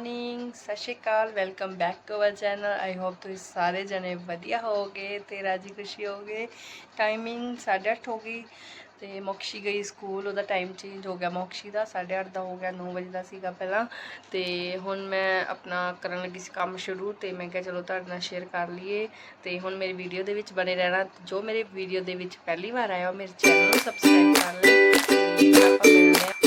Morning Sat Sri Akal welcome back to our channel I hope ਤੁਸੀਂ ਸਾਰੇ ਜਣੇ ਵਧੀਆ ਹੋਗੇ ਤੇ ਰਾਜੀ ਖੁਸ਼ੀ ਹੋਗੇ ਟਾਈਮਿੰਗ 8:30 ਹੋ ਗਈ ਤੇ ਮੋਕਸ਼ੀ ਗਈ ਸਕੂਲ, ਉਹਦਾ ਟਾਈਮ ਚੇਂਜ ਹੋ ਗਿਆ ਮੋਕਸ਼ੀ ਦਾ 8:30 ਦਾ ਹੋ ਗਿਆ 9 ਵਜੇ ਦਾ ਸੀਗਾ ਪਹਿਲਾਂ। ਤੇ ਹੁਣ ਮੈਂ ਆਪਣਾ ਕਰਨ ਲੱਗੀ ਸੀ ਕੰਮ ਸ਼ੁਰੂ ਤੇ ਮੈਂ ਕਿਹਾ ਚਲੋ ਤੁਹਾਡੇ ਨਾਲ ਸ਼ੇਅਰ ਕਰ ਲਈਏ। ਤੇ ਹੁਣ ਮੇਰੀ ਵੀਡੀਓ ਦੇ ਵਿੱਚ ਬਣੇ ਰਹਿਣਾ, ਜੋ ਮੇਰੇ ਵੀਡੀਓ ਦੇ ਵਿੱਚ ਪਹਿਲੀ ਵਾਰ ਆਇਆ ਮੇਰੇ ਚੈਨਲ ਨੂੰ ਸਬਸਕ੍ਰਾਈਬ ਕਰ ਲੈ ਆਪਾਂ ਮਿਲਦੇ ਹਾਂ।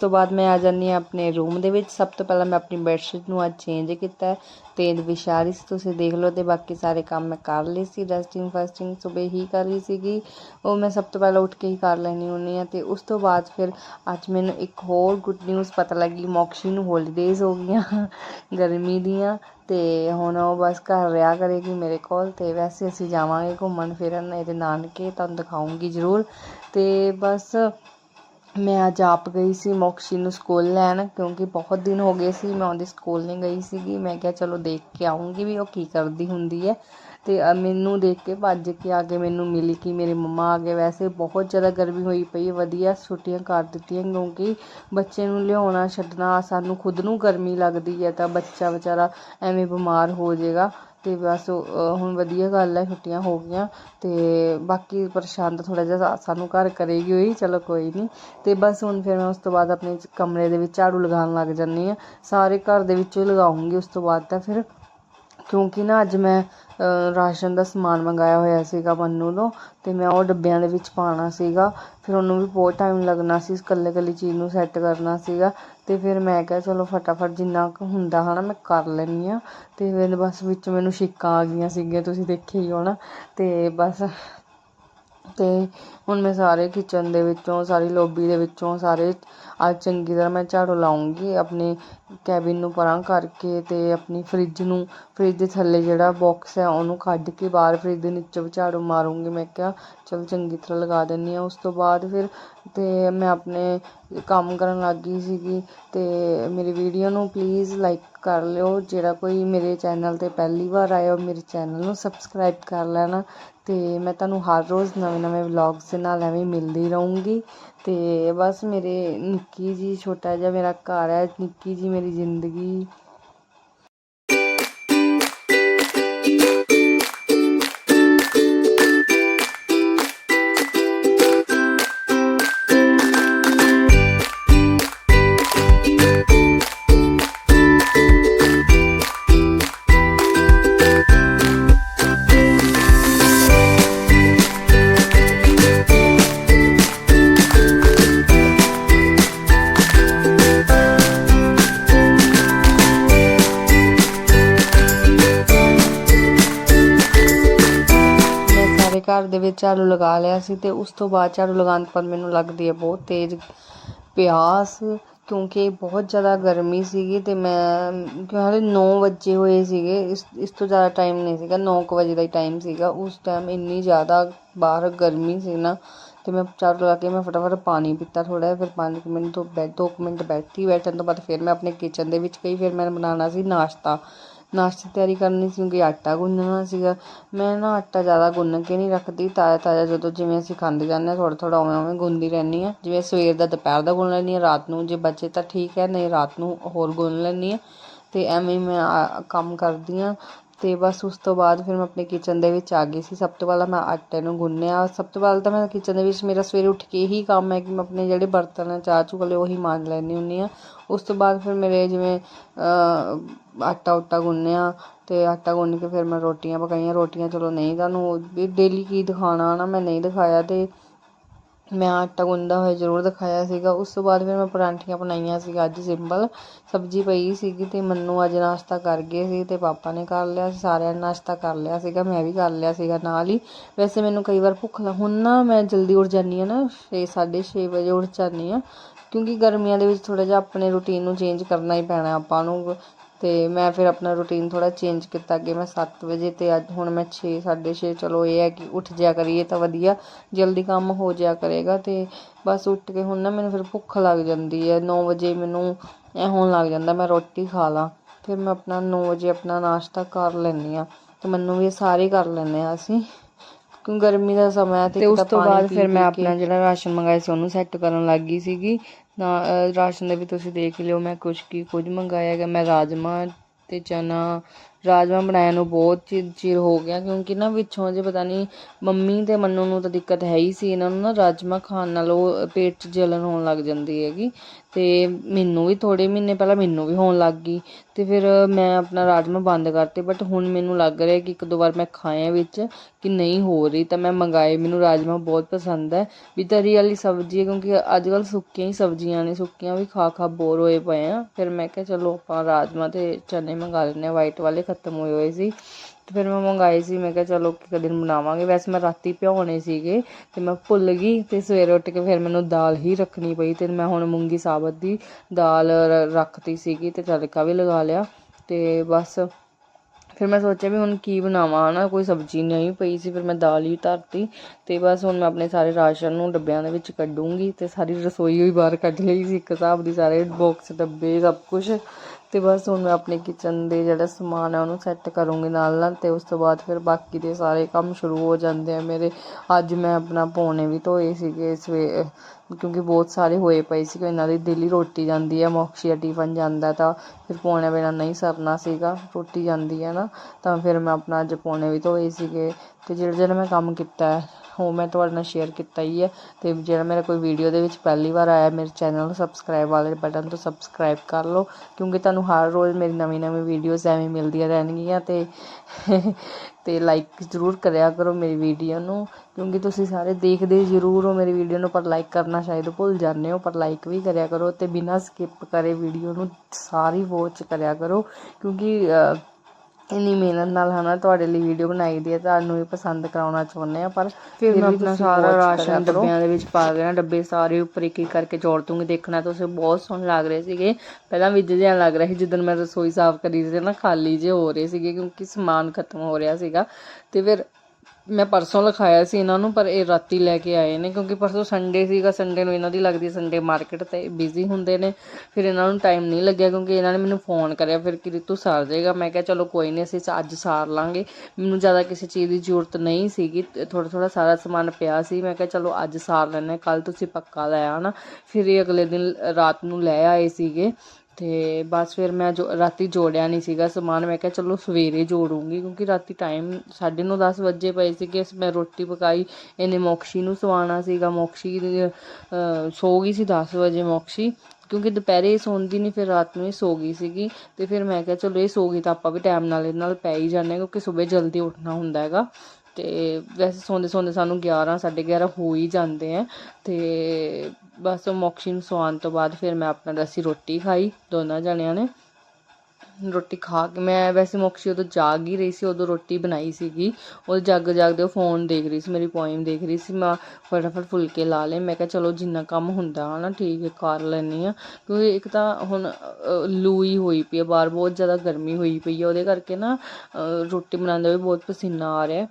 ਤੋਂ ਬਾਅਦ ਮੈਂ ਆ ਜਾਂਦੀ ਹਾਂ ਆਪਣੇ ਰੂਮ ਦੇ ਵਿੱਚ। ਸਭ ਤੋਂ ਪਹਿਲਾਂ ਮੈਂ ਆਪਣੀ ਬੈੱਡਸ਼ੀਟ ਨੂੰ ਅੱਜ ਚੇਂਜ ਕੀਤਾ ਹੈ। ਤੇ ਵਿਸ਼ਾਰੀ ਤੁਸੀਂ ਦੇਖ ਲਓ ਤੇ ਬਾਕੀ ਸਾਰੇ ਕੰਮ ਮੈਂ ਕਰ ਲਏ ਸੀ। ਰੈਸਟਿੰਗ ਫਸਟਿੰਗ ਸਵੇਰ ਹੀ ਕਰ ਰਹੀ ਸੀਗੀ। ਉਹ ਮੈਂ ਸਭ ਤੋਂ ਪਹਿਲਾਂ ਉੱਠ ਕੇ ਹੀ ਕਰ ਲੈਣੀ ਹੁੰਦੀ ਆ ਤੇ ਉਸ ਤੋਂ ਬਾਅਦ ਫਿਰ ਅੱਜ ਮੈਨੂੰ ਇੱਕ ਹੋਰ ਗੁੱਡ ਨਿਊਜ਼ ਪਤਾ ਲੱਗੀ। ਮੋਕਸ਼ੀ ਨੂੰ ਹੌਲੀਡੇਜ਼ ਹੋ ਗਈਆਂ, ਗਰਮੀ ਦੀਆਂ ਤੇ ਹੁਣ ਉਹ ਬਸ ਘਰ ਰਿਹਾ ਕਰੇਗੀ ਮੇਰੇ ਕੋਲ ਤੇ ਵੈਸੇ ਅਸੀਂ ਜਾਵਾਂਗੇ ਘੁੰਮਣ ਫਿਰਨ ਇਹਦੇ ਨਾਨਕੇ ਤੁਹਾਨੂੰ ਦਿਖਾਉਂਗੀ ਜ਼ਰੂਰ। ਤੇ ਬਸ ਮੈਂ ਅੱਜ ਆਪ ਗਈ ਸੀ ਮੋਕਸ਼ੀ ਨੂੰ ਸਕੂਲ ਲੈਣ, ਕਿਉਂਕਿ ਬਹੁਤ ਦਿਨ ਹੋ ਗਏ ਸੀ, ਮੈਂ ਉਹਦੇ ਸਕੂਲ ਨਹੀਂ ਗਈ ਸੀਗੀ। ਮੈਂ ਕਿਹਾ ਚਲੋ ਦੇਖ ਕੇ ਆਉਂਗੀ ਵੀ ਉਹ ਕੀ ਕਰਦੀ ਹੁੰਦੀ ਹੈ। ਤੇ ਮੈਨੂੰ ਦੇਖ ਕੇ ਭੱਜ ਕੇ ਆ ਕੇ ਮੈਨੂੰ ਮਿਲੀ ਕਿ ਮੇਰੇ ਮੰਮਾ ਆ ਗਏ। ਵੈਸੇ ਬਹੁਤ ਜ਼ਿਆਦਾ ਗਰਮੀ ਹੋਈ ਪਈ, ਵਧੀਆ ਛੁੱਟੀਆਂ ਕਰ ਦਿੱਤੀਆਂ, ਕਿਉਂਕਿ ਬੱਚੇ ਨੂੰ ਲਿਆਉਣਾ, ਛੱਡਣਾ ਸਾਨੂੰ ਖੁਦ ਨੂੰ ਗਰਮੀ ਲੱਗਦੀ ਹੈ ਤਾਂ ਬੱਚਾ ਵਿਚਾਰਾ ਐਵੇਂ ਬਿਮਾਰ ਹੋ ਜਾਏਗਾ। ਅਤੇ ਬਸ ਹੁਣ ਵਧੀਆ ਗੱਲ ਹੈ ਛੁੱਟੀਆਂ ਹੋ ਗਈਆਂ ਅਤੇ ਬਾਕੀ ਪਰੇਸ਼ਾਨ ਤਾਂ ਥੋੜ੍ਹਾ ਜਿਹਾ ਸਾਨੂੰ ਘਰ ਕਰੇਗੀ ਹੋਈ ਚਲੋ ਕੋਈ ਨਹੀਂ ਅਤੇ ਬਸ ਹੁਣ ਫਿਰ ਮੈਂ ਉਸ ਤੋਂ ਬਾਅਦ ਆਪਣੇ ਕਮਰੇ ਦੇ ਵਿੱਚ ਝਾੜੂ ਲਗਾਉਣ ਲੱਗ ਜਾਂਦੀ ਹਾਂ। ਸਾਰੇ ਘਰ ਦੇ ਵਿੱਚੋਂ ਹੀ ਲਗਾਉਂਗੀ ਉਸ ਤੋਂ ਬਾਅਦ ਤਾਂ ਫਿਰ। ਕਿਉਂਕਿ ਨਾ ਅੱਜ ਮੈਂ ਰਾਸ਼ਨ ਦਾ ਸਮਾਨ ਮੰਗਾਇਆ ਹੋਇਆ ਸੀਗਾ ਮੰਨੂ ਤੋਂ ਤੇ ਮੈਂ ਉਹ ਡੱਬਿਆਂ ਦੇ ਵਿੱਚ ਪਾਣਾ ਸੀਗਾ। ਫਿਰ ਉਹਨੂੰ ਵੀ ਬਹੁਤ ਟਾਈਮ ਲੱਗਣਾ ਸੀ ਇਕੱਲੇ ਇਕੱਲੀ ਚੀਜ਼ ਨੂੰ ਸੈੱਟ ਕਰਨਾ ਸੀਗਾ। ਤੇ ਫਿਰ ਮੈਂ ਕਿਹਾ ਚਲੋ ਫਟਾਫਟ ਜਿੰਨਾ ਕੁ ਹੁੰਦਾ ਹਨਾ ਮੈਂ ਕਰ ਲੈਂਦੀ ਹਾਂ। ਅਤੇ ਫਿਰ ਬਸ ਵਿੱਚ ਮੈਨੂੰ ਛਿੱਕਾਂ ਆ ਗਈਆਂ ਸੀਗੀਆਂ, ਤੁਸੀਂ ਦੇਖਿਆ ਹੀ ਹੋਣਾ। ਅਤੇ ਬਸ ਤੇ ਹੁਣ ਮੈਂ ਸਾਰੇ ਕਿਚਨ ਦੇ ਵਿੱਚੋਂ, ਸਾਰੀ ਲੋਬੀ ਦੇ ਵਿੱਚੋਂ ਸਾਰੇ, ਅੱਜ ਚੰਗੀ ਤਰ੍ਹਾਂ ਮੈਂ ਝਾੜੂ ਲਾਉਂਗੀ ਆਪਣੇ ਕੈਬਿਨ ਨੂੰ ਪਰਾਂ ਕਰਕੇ ਅਤੇ ਆਪਣੀ ਫਰਿੱਜ ਨੂੰ ਫਰਿੱਜ ਦੇ ਥੱਲੇ ਜਿਹੜਾ ਬੋਕਸ ਹੈ ਉਹਨੂੰ ਕੱਢ ਕੇ ਬਾਹਰ ਫਰਿੱਜ ਦੇ ਨੀਚੋਂ ਵੀ ਝਾੜੂ ਮਾਰੂੰਗੀ। ਮੈਂ ਕਿਹਾ, ਚਲੋ ਚੰਗੀ ਤਰ੍ਹਾਂ ਲਗਾ ਦਿੰਦੀ ਹਾਂ। ਉਸ ਤੋਂ ਬਾਅਦ ਫਿਰ ਅਤੇ ਮੈਂ ਆਪਣੇ ਕੰਮ ਕਰਨ ਲੱਗ ਗਈ ਸੀਗੀ ਅਤੇ ਮੇਰੀ ਵੀਡੀਓ ਨੂੰ ਪਲੀਜ਼ ਲਾਈਕ ਕਰ ਲਿਓ। ਜਿਹੜਾ ਕੋਈ ਮੇਰੇ ਚੈਨਲ ਤੇ ਪਹਿਲੀ ਵਾਰ ਆਇਆ, ਉਹ ਮੇਰੇ ਚੈਨਲ ਨੂੰ ਸਬਸਕ੍ਰਾਈਬ ਕਰ ਲੈਣਾ ਤੇ ਮੈਂ ਤੁਹਾਨੂੰ ਹਰ ਰੋਜ਼ ਨਵੇਂ ਨਵੇਂ ਵਲੌਗਸ ਨਾਲ ਐਵੇਂ ਮਿਲਦੀ ਰਹੂੰਗੀ। ਤੇ ਬਸ ਮੇਰੇ ਨਿੱਕੀ ਜੀ, ਛੋਟਾ ਜਿਹਾ ਮੇਰਾ ਘਰ ਹੈ, ਨਿੱਕੀ ਜੀ ਮੇਰੀ ਜ਼ਿੰਦਗੀ ਘਰ ਦੇ ਵਿੱਚ ਝਾੜੂ ਲਗਾ ਲਿਆ ਸੀ ਤੇ ਉਸ ਤੋਂ ਬਾਅਦ ਝਾੜੂ ਲਗਾਉਣ ਤੋਂ ਬਾਅਦ ਮੈਨੂੰ ਲੱਗਦੀ ਹੈ ਬਹੁਤ ਤੇਜ਼ ਪਿਆਸ, ਕਿਉਂਕਿ ਬਹੁਤ ਜ਼ਿਆਦਾ ਗਰਮੀ ਸੀਗੀ ਤੇ ਮੈਂ ਹਾਲੇ 9 ਵਜੇ ਹੋਏ ਸੀਗੇ, ਇਸ ਇਸ ਤੋਂ ਜ਼ਿਆਦਾ ਟਾਈਮ ਨਹੀਂ ਸੀਗਾ 9 ਵਜੇ ਦਾ ਹੀ ਟਾਈਮ ਸੀਗਾ, ਉਸ ਟਾਈਮ ਇੰਨੀ ਜ਼ਿਆਦਾ ਬਾਹਰ ਗਰਮੀ ਸੀ ਨਾ, ਤੇ ਮੈਂ ਝਾੜੂ ਲਾ ਕੇ ਮੈਂ ਫਟਾਫਟ ਪਾਣੀ ਪੀਤਾ ਥੋੜ੍ਹਾ ਜਿਹਾ, ਫਿਰ ਪੰਜ ਕੁ ਮਿੰਟ ਤੋਂ ਬੈਠ ਦੋ ਕੁ ਮਿੰਟ ਬੈਠੀ, ਬੈਠਣ ਤੋਂ ਬਾਅਦ ਫਿਰ ਮੈਂ ਆਪਣੇ ਕਿਚਨ ਦੇ ਵਿੱਚ ਗਈ, ਫਿਰ ਮੈਂ ਬਣਾਉਣਾ ਸੀ ਨਾਸ਼ਤਾ। ਨਾਸ਼ਤੇ ਦੀ ਤਿਆਰੀ ਕਰਨੀ ਸੀ, ਕਿਉਂਕਿ ਆਟਾ ਗੁੰਨਣਾ ਸੀਗਾ। ਮੈਂ ਨਾ ਆਟਾ ਜ਼ਿਆਦਾ ਗੁੰਨ ਕੇ ਨਹੀਂ ਰੱਖਦੀ ਤਾਜ਼ਾ ਤਾਜ਼ਾ ਜਦੋਂ ਜਿਵੇਂ ਅਸੀਂ ਖਾਂਦੇ ਜਾਂਦੇ ਹਾਂ ਥੋੜ੍ਹਾ ਥੋੜ੍ਹਾ ਉਵੇਂ ਉਵੇਂ ਗੁੰਨਦੀ ਰਹਿੰਦੀ ਹਾਂ। ਜਿਵੇਂ ਸਵੇਰ ਦਾ ਦੁਪਹਿਰ ਦਾ ਗੁੰਨ ਲੈਂਦੀ ਹਾਂ, ਰਾਤ ਨੂੰ ਜੇ ਬਚੇ ਤਾਂ ਠੀਕ ਹੈ, ਨਹੀਂ ਰਾਤ ਨੂੰ ਹੋਰ ਗੁੰਨ ਲੈਂਦੀ ਹਾਂ। ਅਤੇ ਐਵੇਂ ਮੈਂ ਕੰਮ ਕਰਦੀ ਹਾਂ। ਤੇ ਬਸ ਉਸ ਤੋਂ ਬਾਅਦ ਫਿਰ ਮੈਂ ਆਪਣੇ ਕਿਚਨ ਦੇ ਵਿੱਚ ਆ ਗਈ ਸੀ। ਸਭ ਤੋਂ ਪਹਿਲਾਂ ਮੈਂ ਆਟੇ ਨੂੰ ਗੁੰਨਿਆ। ਸਭ ਤੋਂ ਪਹਿਲਾਂ ਤਾਂ ਮੈਂ ਕਿਚਨ ਦੇ ਵਿੱਚ ਮੇਰਾ ਸਵੇਰੇ ਉੱਠ ਕੇ ਇਹੀ ਕੰਮ ਹੈ ਕਿ ਮੈਂ ਆਪਣੇ ਜਿਹੜੇ ਬਰਤਨ ਆ ਚਾਹ ਚੂਹ ਉਹੀ ਮਾਂਜ ਲੈਂਦੀ ਹੁੰਦੀ ਹਾਂ। ਉਸ ਤੋਂ ਬਾਅਦ ਫਿਰ ਮੇਰੇ ਜਿਵੇਂ ਆਟਾ ਉਟਾ ਗੁੰਨਿਆ ਤੇ ਆਟਾ ਗੁੰਨ ਕੇ ਫਿਰ ਮੈਂ ਰੋਟੀਆਂ ਪਕਾਈਆਂ। ਰੋਟੀਆਂ ਚਲੋ ਨਹੀਂ ਤੁਹਾਨੂੰ ਡੇਲੀ ਕੀ ਦਿਖਾਉਣਾ ਨਾ, ਮੈਂ ਨਹੀਂ ਦਿਖਾਇਆ ਤੇ ਮੈਂ ਆਟਾ ਗੁੰਨਦਾ ਹੋਇਆ ਜ਼ਰੂਰ ਦਿਖਾਇਆ ਸੀਗਾ। ਉਸ ਤੋਂ ਬਾਅਦ ਫਿਰ ਮੈਂ ਪਰਾਂਠੀਆਂ ਬਣਾਈਆਂ ਸੀਗਾ ਅੱਜ ਸਿੰਪਲ ਸਬਜ਼ੀ ਪਈ ਸੀਗੀ ਤੇ ਮੈਨੂੰ ਅੱਜ ਨਾਸ਼ਤਾ ਕਰ ਗਏ ਸੀ ਤੇ ਪਾਪਾ ਨੇ ਕਰ ਲਿਆ ਸੀ। ਸਾਰਿਆਂ ਨੇ ਨਾਸ਼ਤਾ ਕਰ ਲਿਆ ਸੀਗਾ। ਮੈਂ ਵੀ ਕਰ ਲਿਆ ਸੀਗਾ ਨਾਲ ਹੀ। ਵੈਸੇ ਮੈਨੂੰ ਕਈ ਵਾਰ ਭੁੱਖ ਲੱਗ ਹੁਣ ਨਾ ਮੈਂ ਜਲਦੀ ਉੱਠ ਜਾਂਦੀ ਹਾਂ ਨਾ 6 6:30 ਵਜੇ ਉੱਠ ਜਾਂਦੀ ਹਾਂ। ਕਿਉਂਕਿ ਗਰਮੀਆਂ ਦੇ ਵਿੱਚ ਥੋੜਾ ਜਿਹਾ ਆਪਣੇ ਰੂਟੀਨ ਨੂੰ ਚੇਂਜ ਕਰਨਾ ਹੀ ਪੈਣਾ ਆਪਾਂ ਨੂੰ। ਤੇ ਮੈਂ ਫਿਰ ਆਪਣਾ ਰੂਟੀਨ ਥੋੜਾ ਚੇਂਜ ਕੀਤਾ ਕਿ ਮੈਂ 7 ਵਜੇ ਤੇ ਅੱਜ ਹੁਣ ਮੈਂ 6 6:30 ਚਲੋ ਇਹ ਹੈ ਕਿ ਉੱਠ ਜਿਆ ਕਰੀਏ ਤਾਂ ਵਧੀਆ ਜਲਦੀ ਕੰਮ ਹੋ ਜਿਆ ਕਰੇਗਾ ਤੇ ਬਸ ਉੱਠ ਕੇ ਹੁਣ ਨਾ ਮੈਨੂੰ ਫਿਰ ਭੁੱਖ ਲੱਗ ਜਾਂਦੀ ਹੈ 9 ਵਜੇ ਮੈਨੂੰ ਇਹ ਹੋਣ ਲੱਗ ਜਾਂਦਾ ਮੈਂ ਰੋਟੀ ਖਾ ਲਾਂ ਫਿਰ ਮੈਂ ਆਪਣਾ 9 ਵਜੇ ਆਪਣਾ ਨਾਸ਼ਤਾ ਕਰ ਲੈਂਦੀ ਆ ਤੇ ਮੈਨੂੰ ਵੀ ਇਹ ਸਾਰੇ ਕਰ ਲੈਂਦੇ ਆ ਅਸੀਂ ਕਿਉਂ ਗਰਮੀ ਦਾ ਸਮਾਂ ਹੈ ਤੇ ਉਸ ਤੋਂ ਬਾਅਦ ਫਿਰ ਮੈਂ ਆਪਣਾ ਜਿਹੜਾ ਰਾਸ਼ਨ ਮੰਗਾਇਆ ਸੀ ਉਹਨੂੰ ਸੈੱਟ ਕਰਨ ਲੱਗ ਗਈ ਸੀਗੀ ਨਾ ਰਾਸ਼ਨ ਦਾ ਵੀ ਤੁਸੀਂ ਦੇਖ ਲਿਓ, ਮੈਂ ਕੁਛ ਕੀ ਕੁਝ ਮੰਗਾਇਆ ਹੈਗਾ। ਮੈਂ ਰਾਜਮਾਂਹ ਅਤੇ ਚਨਾ ਰਾਜਮਾਂਹ ਬਣਾਇਆ ਨੂੰ ਬਹੁਤ ਚਿਰ ਚਿਰ ਹੋ ਗਿਆ, ਕਿਉਂਕਿ ਨਾ ਵਿੱਚੋਂ ਜੇ ਪਤਾ ਨਹੀਂ ਮੰਮੀ ਤੇ ਮੰਨੂ ਨੂੰ ਤਾਂ ਦਿੱਕਤ ਹੈ ਹੀ ਸੀ, ਇਹਨਾਂ ਨੂੰ ਨਾ ਰਾਜਮਾਂਹ ਖਾਣ ਨਾਲ ਉਹ ਪੇਟ 'ਚ ਜਲਨ ਹੋਣ ਲੱਗ ਜਾਂਦੀ ਹੈਗੀ, ਤੇ ਮੈਨੂੰ ਵੀ ਥੋੜੇ ਮਹੀਨੇ ਪਹਿਲਾਂ ਮੈਨੂੰ ਵੀ ਹੋਣ ਲੱਗ ਗਈ, ਤੇ ਫਿਰ ਮੈਂ ਆਪਣਾ ਰਾਜਮਾਂਹ ਬੰਦ ਕਰਤੇ ਬਟ ਹੁਣ ਮੈਨੂੰ ਲੱਗ ਰਿਹਾ ਕਿ ਇੱਕ ਦੋ ਵਾਰ ਮੈਂ ਖਾਇਆ ਵਿੱਚ ਕਿ ਨਹੀਂ ਹੋ ਰਹੀ, ਤਾਂ ਮੈਂ ਮੰਗਾਏ, ਮੈਨੂੰ ਰਾਜਮਾਂਹ ਬਹੁਤ ਪਸੰਦ ਹੈ, ਵੀ ਤਰੀ ਵਾਲੀ ਸਬਜ਼ੀ ਹੈ, ਕਿਉਂਕਿ ਅੱਜ ਕੱਲ੍ਹ ਸੁੱਕੀਆਂ ਹੀ ਸਬਜ਼ੀਆਂ ਨੇ, ਸੁੱਕੀਆਂ ਵੀ ਖਾ ਖਾ ਬੋਰ ਹੋਏ ਪਏ ਆ, ਫਿਰ ਮੈਂ ਕਿਹਾ ਚਲੋ ਆਪਾਂ ਰਾਜਮਾਂਹ ਤੇ ਚਨੇ ਮੰਗਾ ਲੈਂਦੇ ਹਾਂ ਵਾਈਟ ਵਾਲੇ ਖਤਮ ਹੋਏ ਹੋਏ ਸੀ। ਤੇ ਫਿਰ ਮੈਂ ਮੰਗਾਏ ਸੀ। ਮੈਂ ਕਿਹਾ ਚਲੋ ਇੱਕ ਦਿਨ ਬਣਾਵਾਂਗੇ ਵੈਸੇ ਮੈਂ ਰਾਤੀ ਭਿਓਣੇ ਸੀਗੇ ਤੇ ਮੈਂ ਭੁੱਲ ਗਈ ਤੇ ਸਵੇਰੇ ਉੱਠ ਕੇ ਫਿਰ ਮੈਨੂੰ ਦਾਲ ਹੀ ਰੱਖਣੀ ਪਈ ਤੇ ਮੈਂ ਹੁਣ ਮੂੰਗੀ ਸਾਬਤ ਦੀ ਦਾਲ ਰੱਖਤੀ ਸੀਗੀ ਤੇ ਤੜਕਾ ਵੀ ਲਗਾ ਲਿਆ ਤੇ ਬਸ। ਫਿਰ ਮੈਂ ਸੋਚਿਆ ਵੀ ਹੁਣ ਕੀ ਬਣਾਵਾਂ, ਹਨਾ? ਕੋਈ ਸਬਜ਼ੀ ਨਹੀਂ ਪਈ ਸੀ। ਫਿਰ ਮੈਂ ਦਾਲ ਹੀ ਧਰਤੀ ਤੇ ਬਸ ਹੁਣ ਮੈਂ ਆਪਣੇ ਸਾਰੇ ਰਾਸ਼ਨ ਨੂੰ ਡੱਬਿਆਂ ਦੇ ਵਿੱਚ ਕੱਢੂੰਗੀ ਤੇ ਸਾਰੀ ਰਸੋਈ ਵੀ ਬਾਹਰ ਕੱਢ ਲਈ ਸੀ। ਇੱਕ ਹਿਸਾਬ ਦੀ ਸਾਰੇ ਬਾਕਸ ਡੱਬੇ, ਸਭ ਕੁਝ ਤੇ ਬਸ ਹੁਣ ਮੈਂ ਆਪਣੇ ਕਿਚਨ ਦੇ ਜਿਹੜਾ ਸਮਾਨ ਹੈ ਉਹਨੂੰ ਸੈੱਟ ਕਰੂੰਗੀ ਨਾਲ ਨਾਲ ਤੇ ਉਸ ਤੋਂ ਬਾਅਦ ਫਿਰ ਬਾਕੀ ਦੇ ਸਾਰੇ ਕੰਮ ਸ਼ੁਰੂ ਹੋ ਜਾਂਦੇ ਆ। ਮੇਰੇ ਅੱਜ ਮੈਂ ਆਪਣਾ ਪੌਣੇ ਵੀ ਧੋਏ ਸੀਗੇ ਸਵੇ ਕਿਉਂਕਿ ਬਹੁਤ ਸਾਰੇ ਹੋਏ ਪਏ ਸੀ ਇਹਨਾਂ ਦੀ ਡੇਲੀ ਰੋਟੀ ਜਾਂਦੀ ਹੈ ਮੋਕਸ਼ੀ ਟਿਫਨ ਜਾਂਦਾ ਤਾਂ ਫਿਰ ਪੌਣੇ ਬਿਨਾਂ ਨਹੀਂ ਸਰਨਾ ਸੀਗਾ, ਰੋਟੀ ਜਾਂਦੀ ਹੈ ਨਾ, ਤਾਂ ਫਿਰ ਮੈਂ ਆਪਣਾ ਅੱਜ ਪੌਣੇ ਵੀ ਧੋਏ ਸੀਗੇ ਤੇ ਜਿਹੜਾ ਜਿਹੜਾ ਮੈਂ ਕੰਮ ਕੀਤਾ ਹੈ ਉਹ ਮੈਂ ਤੁਹਾਡੇ ਨਾਲ ਸ਼ੇਅਰ ਕੀਤਾ ਹੀ ਹੈ ਤੇ ਜਿਹੜਾ ਮੇਰਾ ਕੋਈ ਵੀਡੀਓ ਦੇ ਵਿੱਚ ਪਹਿਲੀ ਵਾਰ ਆਇਆ, ਮੇਰੇ ਚੈਨਲ ਨੂੰ ਸਬਸਕ੍ਰਾਈਬ ਵਾਲੇ ਬਟਨ ਤੋਂ ਸਬਸਕ੍ਰਾਈਬ ਕਰ ਲਓ, ਕਿਉਂਕਿ ਤੁਹਾਨੂੰ ਹਰ ਰੋਜ਼ ਮੇਰੀ ਨਵੀਂ ਨਵੀਂ ਵੀਡੀਓਜ਼ ਐਵੇਂ ਮਿਲਦੀਆਂ ਰਹਿਣਗੀਆਂ ਤੇ ਤੇ ਲਾਈਕ ਜ਼ਰੂਰ ਕਰਿਆ ਕਰੋ ਮੇਰੀ ਵੀਡੀਓ ਨੂੰ, ਕਿਉਂਕਿ ਤੁਸੀਂ ਸਾਰੇ ਦੇਖਦੇ ਜ਼ਰੂਰ ਹੋ ਮੇਰੀ ਵੀਡੀਓ ਨੂੰ, ਪਰ ਲਾਈਕ ਕਰਨਾ ਸ਼ਾਇਦ ਭੁੱਲ ਜਾਂਦੇ ਹੋ, ਪਰ ਲਾਈਕ ਵੀ ਕਰਿਆ ਕਰੋ ਤੇ ਬਿਨਾਂ ਸਕਿਪ ਕਰੇ ਵੀਡੀਓ ਨੂੰ ਸਾਰੀ ਵਾਚ ਕਰਿਆ ਕਰੋ, ਕਿਉਂਕਿ ਇੰਨੀ ਮਿਹਨਤ ਨਾਲ ਹਨਾ ਤੁਹਾਡੇ ਲਈ ਵੀਡੀਓ ਬਣਾਈ ਦੀ ਹੈ ਤੁਹਾਨੂੰ ਵੀ ਪਸੰਦ ਕਰਾਉਣਾ ਚਾਹੁੰਦੇ ਆ ਪਰ ਫਿਰ ਮੈਂ ਆਪਣਾ ਸਾਰਾ ਰਾਸ਼ਨ ਡੱਬਿਆਂ ਦੇ ਵਿੱਚ ਪਾ ਨਾ ਡੱਬੇ ਸਾਰੇ ਉੱਪਰ ਇੱਕ ਇੱਕ ਕਰਕੇ ਜੋੜ ਦੂੰਗੀ ਦੇਖਣਾ ਤੁਸੀਂ ਬਹੁਤ ਸੋਹਣੇ ਲੱਗ ਰਹੇ ਸੀਗੇ। ਪਹਿਲਾਂ ਵਿੱਚ ਜਿਹਾ ਲੱਗ ਰਿਹਾ ਸੀ ਜਦੋਂ ਮੈਂ ਰਸੋਈ ਸਾਫ਼ ਕਰੀ ਸੀ ਨਾ ਖਾਲੀ ਜਿਹੇ ਹੋ ਰਹੇ ਸੀਗੇ ਕਿਉਂਕਿ ਸਮਾਨ ਖਤਮ ਹੋ ਰਿਹਾ ਸੀਗਾ। ਤੇ ਫਿਰ ਮੈਂ ਪਰਸੋਂ ਲਿਖਾਇਆ ਸੀ ਇਹਨਾਂ ਨੂੰ, ਪਰ ਇਹ ਰਾਤੀ ਲੈ ਕੇ ਆਏ ਨੇ, ਕਿਉਂਕਿ ਪਰਸੋਂ ਸੰਡੇ ਸੀਗਾ ਸੰਡੇ ਨੂੰ ਇਹਨਾਂ ਦੀ ਲੱਗਦੀ ਸੰਡੇ ਮਾਰਕੀਟ ਤੇ ਬਿਜ਼ੀ ਹੁੰਦੇ ਨੇ। ਫਿਰ ਇਹਨਾਂ ਨੂੰ ਟਾਈਮ ਨਹੀਂ ਲੱਗਿਆ, ਕਿਉਂਕਿ ਇਹਨਾਂ ਨੇ ਮੈਨੂੰ ਫੋਨ ਕਰਿਆ, ਫਿਰ ਕਿ ਰਿਤੂ ਸਾਰ ਜਾਏਗਾ। ਮੈਂ ਕਿਹਾ, ਚਲੋ ਕੋਈ ਨਹੀਂ, ਅਸੀਂ ਅੱਜ ਸਾਰ ਲਾਂਗੇ। ਮੈਨੂੰ ਜ਼ਿਆਦਾ ਕਿਸੇ ਚੀਜ਼ ਦੀ ਜ਼ਰੂਰਤ ਨਹੀਂ ਸੀਗੀ ਥੋੜਾ ਥੋੜਾ ਸਾਰਾ ਸਮਾਨ ਪਿਆ ਸੀ। ਮੈਂ ਕਿਹਾ, ਚਲੋ ਅੱਜ ਸਾਰ ਲੈਣੇ ਕੱਲ ਤੁਸੀਂ ਪੱਕਾ ਲੈ ਆਣਾ ਫਿਰ ਇਹ ਅਗਲੇ ਦਿਨ ਰਾਤ ਨੂੰ ਲੈ ਆਏ ਸੀਗੇ। ਤੇ ਬਸ ਫਿਰ ਮੈਂ ਜੋ ਰਾਤੀ ਜੋੜਿਆ ਨਹੀਂ ਸੀਗਾ ਸਮਾਨ, ਮੈਂ ਕਿਹਾ ਚਲੋ ਸਵੇਰੇ ਜੋੜੂੰਗੀ ਕਿਉਂਕਿ ਰਾਤੀ ਟਾਈਮ ਸਾਢੇ ਨੌ 10 ਵਜੇ ਪਏ ਸੀਗੇ ਮੈਂ ਰੋਟੀ ਪਕਾਈ, ਇਹਨੇ ਮੋਕਸ਼ੀ ਨੂੰ ਸਵਾਣਾ ਸੀਗਾ, ਮੋਕਸ਼ੀ ਸੋ ਗਈ ਸੀ 10 ਵਜੇ ਮੋਕਸ਼ੀ, ਕਿਉਂਕਿ ਦੁਪਹਿਰੇ ਸੌਂਦੀ ਨਹੀਂ, ਫਿਰ ਰਾਤ ਨੂੰ ਹੀ ਸੋ ਗਈ ਸੀਗੀ, ਤੇ ਫਿਰ ਮੈਂ ਕਿਹਾ ਚਲੋ ਇਹ ਸੋ ਗਈ ਤਾਂ ਆਪਾਂ ਵੀ ਟਾਈਮ ਨਾਲ ਇਹਦੇ ਨਾਲ ਪੈ ਹੀ ਜਾਂਦੇ ਹਾਂ, ਕਿਉਂਕਿ ਸਵੇਰ ਜਲਦੀ ਉੱਠਣਾ ਹੁੰਦਾ ਹੈਗਾ। ਅਤੇ ਵੈਸੇ ਸੌਂਦੇ ਸੌਂਦੇ ਸਾਨੂੰ 11 11:30 ਹੋ ਹੀ ਜਾਂਦੇ ਹੈ ਅਤੇ ਬਸ ਮੋਕਸ਼ੀ ਨੂੰ ਸਵਾਉਣ ਤੋਂ ਬਾਅਦ ਫਿਰ ਮੈਂ ਆਪਣਾ ਅਸੀਂ ਰੋਟੀ ਖਾਈ ਦੋਨਾਂ ਜਣਿਆਂ ਨੇ। ਰੋਟੀ ਖਾ ਕੇ ਮੈਂ ਵੈਸੇ ਮੋਕਸ਼ੀ ਉਦੋਂ ਜਾਗ ਹੀ ਰਹੀ ਸੀ, ਉਦੋਂ ਰੋਟੀ ਬਣਾਈ ਸੀਗੀ। ਉਹ ਜਾਗ ਜਾਗਦੇ ਉਹ ਫੋਨ ਦੇਖ ਰਹੀ ਸੀ, ਮੇਰੀ ਪੋਇਮ ਦੇਖ ਰਹੀ ਸੀ। ਮੈਂ ਫਟਾਫਟ ਫੁਲਕੇ ਲਾ ਲਏ, ਮੈਂ ਕਿਹਾ ਚਲੋ ਜਿੰਨਾ ਕੰਮ ਹੁੰਦਾ ਹਨਾ, ਠੀਕ ਹੈ, ਕਰ ਲੈਂਦੀ ਆ ਕਿਉਂਕਿ ਇੱਕ ਤਾਂ ਹੁਣ ਲੂਈ ਹੋਈ ਪਈ ਆ ਬਾਹਰ ਬਹੁਤ ਜ਼ਿਆਦਾ ਗਰਮੀ ਹੋਈ ਪਈ ਹੈ, ਉਹਦੇ ਕਰਕੇ ਨਾ ਰੋਟੀ ਬਣਾਉਂਦੇ ਵੀ ਬਹੁਤ ਪਸੀਨਾ ਆ ਰਿਹਾ